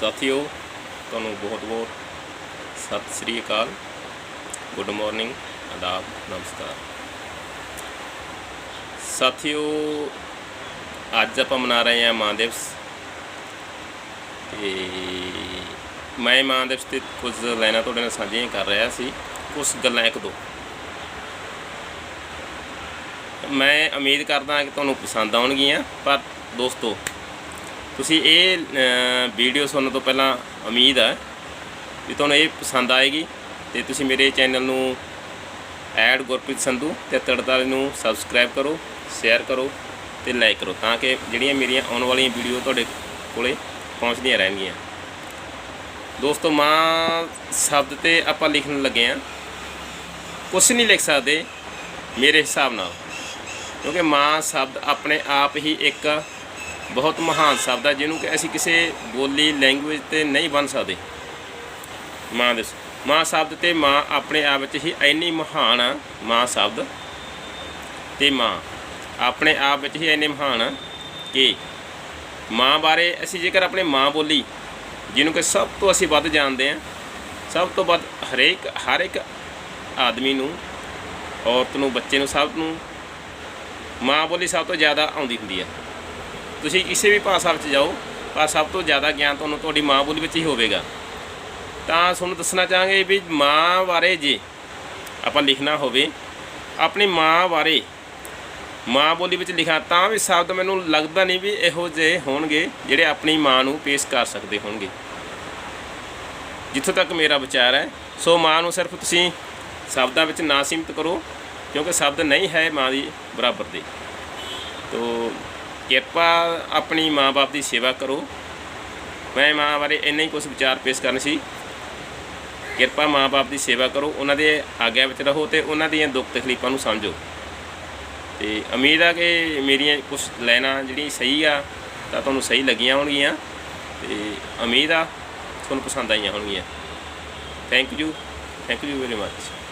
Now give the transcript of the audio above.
ਸਾਥੀਓ, ਤੁਹਾਨੂੰ ਬਹੁਤ ਬਹੁਤ ਸਤਿ ਸ੍ਰੀ ਅਕਾਲ। ਗੁੱਡ ਮਾਰਨਿੰਗ ਆਦਾਬ, ਨਮਸਕਾਰ। ਸਾਥੀਓ, ਅੱਜ ਆਪਾਂ ਮਨਾ ਰਹੇ ਹਾਂ ਮਾਂ ਦਿਵਸ। ਤੇ ਮੈਂ ਮਾਂ ਦਿਵਸ ਤੇ ਕੁਝ ਲਾਈਨਾਂ ਤੁਹਾਡੇ ਨਾਲ ਸਾਂਝੀਆਂ ਕਰ ਰਿਹਾ ਸੀ। ਕੁਝ ਗੱਲਾਂ ਇੱਕ ਦੋ। ਮੈਂ ਉਮੀਦ ਕਰਦਾ ਕਿ ਤੁਹਾਨੂੰ ਪਸੰਦ ਆਉਣਗੀਆਂ, ਪਰ ਦੋਸਤੋ ਤੁਸੀਂ ਇਹ ਵੀਡੀਓ ਸੁਣਨ ਤੋਂ ਪਹਿਲਾਂ ਉਮੀਦ ਹੈ ਕਿ ਤੁਹਾਨੂੰ ਇਹ ਪਸੰਦ ਆਏਗੀ ਤੇ ਤੁਸੀਂ ਮੇਰੇ ਚੈਨਲ ਨੂੰ ਐਡ ਗੁਰਪ੍ਰੀਤ ਸੰਧੂ ਤੇ ਤੜਤਾਲੇ ਨੂੰ ਸਬਸਕ੍ਰਾਈਬ ਕਰੋ ਸ਼ੇਅਰ ਕਰੋ ਤੇ ਲਾਈਕ ਕਰੋ ਤਾਂ ਕਿ ਜਿਹੜੀਆਂ ਮੇਰੀਆਂ ਆਉਣ ਵਾਲੀਆਂ ਵੀਡੀਓ ਤੁਹਾਡੇ ਕੋਲੇ ਪਹੁੰਚਦੀਆਂ ਰਹਿਣਗੀਆਂ। ਦੋਸਤੋ, ਮਾਂ ਸ਼ਬਦ ਤੇ ਆਪਾਂ ਲਿਖਣ ਲੱਗੇ ਆ ਕੁਛ ਨਹੀਂ ਲਿਖ ਸਕਦੇ ਮੇਰੇ ਹਿਸਾਬ ਨਾਲ, ਕਿਉਂਕਿ ਮਾਂ ਸ਼ਬਦ ਆਪਣੇ ਆਪ ਹੀ ਇੱਕ ਬਹੁਤ ਮਹਾਨ ਸ਼ਬਦ ਹੈ, ਜਿਹਨੂੰ ਕਿ ਅਸੀਂ ਕਿਸੇ ਬੋਲੀ ਲੈਂਗੁਏਜ ਤੇ ਨਹੀਂ ਬਣ ਸਕਦੇ। ਮਾਂ ਦੇ ਮਾਂ ਸ਼ਬਦ ਤੇ ਮਾਂ ਆਪਣੇ ਆਪ ਵਿੱਚ ਹੀ ਇੰਨੀ ਮਹਾਨ ਆ, ਮਾਂ ਸ਼ਬਦ ਤੇ ਮਾਂ। ਆਪਣੇ ਆਪ ਵਿੱਚ ਹੀ ਇੰਨੇ ਮਹਾਨ ਆ ਕਿ ਮਾਂ ਬਾਰੇ ਅਸੀਂ ਜੇਕਰ ਆਪਣੇ ਮਾਂ ਬੋਲੀ, ਜਿਹਨੂੰ ਕਿ ਸਭ ਤੋਂ ਅਸੀਂ ਵੱਧ ਜਾਣਦੇ ਹਾਂ, ਸਭ ਤੋਂ ਵੱਧ ਹਰੇਕ, ਹਰ ਇੱਕ ਆਦਮੀ ਨੂੰ, ਔਰਤ ਨੂੰ, ਬੱਚੇ ਨੂੰ, ਸਭ ਨੂੰ ਮਾਂ ਬੋਲੀ ਸਭ ਤੋਂ ਜ਼ਿਆਦਾ ਆਉਂਦੀ ਹੁੰਦੀ ਹੈ। ਤੁਸੀਂ ਕਿਸੇ ਵੀ ਭਾਸ਼ਾ ਵਿੱਚ ਜਾਓ ਪਰ ਸਭ ਤੋਂ ਜ਼ਿਆਦਾ ਗਿਆਨ ਤੁਹਾਨੂੰ ਤੁਹਾਡੀ ਮਾਂ ਬੋਲੀ ਵਿੱਚ ਹੀ ਹੋਵੇਗਾ। ਤਾਂ ਤੁਹਾਨੂੰ ਦੱਸਣਾ ਚਾਹਾਂਗੇ ਵੀ ਮਾਂ ਬਾਰੇ ਜੇ ਆਪਾਂ ਲਿਖਣਾ ਹੋਵੇ, ਆਪਣੀ ਮਾਂ ਬਾਰੇ, ਮਾਂ ਬੋਲੀ ਵਿੱਚ ਲਿਖਾਂ ਤਾਂ ਵੀ ਸ਼ਬਦ ਮੈਨੂੰ ਲੱਗਦਾ ਨਹੀਂ ਵੀ ਇਹੋ ਜਿਹੇ ਹੋਣਗੇ ਜਿਹੜੇ ਆਪਣੀ ਮਾਂ ਨੂੰ ਪੇਸ਼ ਕਰ ਸਕਦੇ ਹੋਣਗੇ। ਜਿੱਥੋਂ ਤੱਕ ਮੇਰਾ ਵਿਚਾਰ ਹੈ, ਸੋ ਮਾਂ ਨੂੰ ਸਿਰਫ ਤੁਸੀਂ ਸ਼ਬਦਾਂ ਵਿੱਚ ਨਾ ਸੀਮਿਤ ਕਰੋ, ਕਿਉਂਕਿ ਸ਼ਬਦ ਨਹੀਂ ਹੈ ਮਾਂ ਦੀ ਬਰਾਬਰ ਦੇ। ਤੋ ਕਿਰਪਾ ਆਪਣੀ ਮਾਂ-ਬਾਪ ਦੀ ਸੇਵਾ ਕਰੋ। ਮੈਂ ਮਾਂ ਬਾਰੇ ਇੰਨਾ ਹੀ ਕੁਝ ਵਿਚਾਰ ਪੇਸ਼ ਕਰਨ ਸੀ। ਕਿਰਪਾ ਮਾਂ-ਬਾਪ ਦੀ ਸੇਵਾ ਕਰੋ, ਉਹਨਾਂ ਦੇ ਆਗਿਆ ਵਿੱਚ ਰਹੋ ਤੇ ਉਹਨਾਂ ਦੀਆਂ ਦੁੱਖ ਤਕਲੀਫਾਂ ਨੂੰ ਸਮਝੋ। ਤੇ ਉਮੀਦ ਆ ਕਿ ਮੇਰੀਆਂ ਕੁਝ ਲਾਈਨਾਂ ਜਿਹੜੀ ਸਹੀ ਆ, ਤਾਂ ਤੁਹਾਨੂੰ ਸਹੀ ਲੱਗੀਆਂ ਹੋਣਗੀਆਂ। ਤੇ ਉਮੀਦ ਆ ਤੁਹਾਨੂੰ ਪਸੰਦ ਆਈਆਂ ਹੋਣਗੀਆਂ। Thank you thank you very much